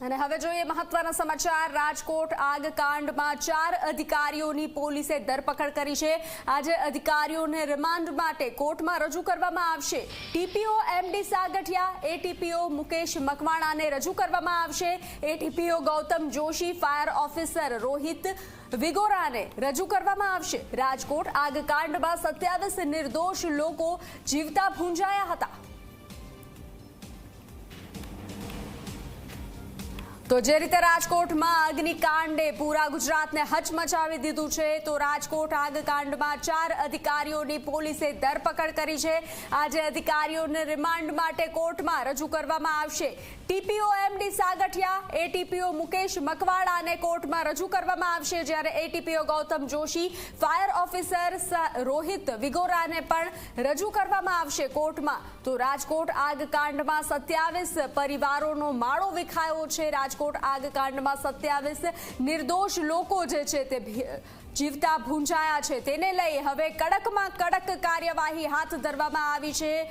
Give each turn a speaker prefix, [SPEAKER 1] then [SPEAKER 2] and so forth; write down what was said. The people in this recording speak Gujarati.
[SPEAKER 1] અને હવે જોઈએ મહત્વના સમાચાર. રાજકોટ આગકાંડમાં ચાર અધિકારીઓની પોલીસે ધરપકડ કરી છે. આજે અધિકારીઓને રિમાન્ડ માટે કોર્ટમાં રજૂ કરવામાં આવશે. TPO MD Sagathia, ATPO Mukesh મકવાણાને રજૂ કરવામાં આવશે. ATPO Gautam Joshi, fire officer Rohit વિગોરાને રજૂ કરવામાં આવશે. રાજકોટ આગકાંડમાં સત્યાવીસ નિર્દોષ લોકો જીવતા ભૂંજાયા હતા. તો જે રીતે રાજકોટમાં અગ્નિકાંડે પૂરા ગુજરાતને હચમચાવી દીધું છે, તો રાજકોટ આગકાંડમાં ચાર અધિકારીઓની પોલીસે ધરપકડ કરી છે. આજે અધિકારીઓને રિમાન્ડ માટે કોર્ટમાં રજૂ કરવામાં આવશે. TPO MD Sagathia, ATPO Mukesh મકવાડાને કોર્ટમાં રજૂ કરવામાં આવશે જ્યારે ATPO Gautam Joshi, fire officer Rohit વિગોરાને પણ રજૂ કરવામાં આવશે કોર્ટમાં. તો રાજકોટ આગકાંડમાં સત્યાવીસ પરિવારોનો માળો વિખાયો છે. રાજકોટ આગકાંડમાં સત્યાવીસ નિર્દોષ લોકો જે છે તે જીવતા ભૂંજાયા છે. તેને લઈ હવે કડકમાં કડક કાર્યવાહી હાથ ધરવામાં આવી છે.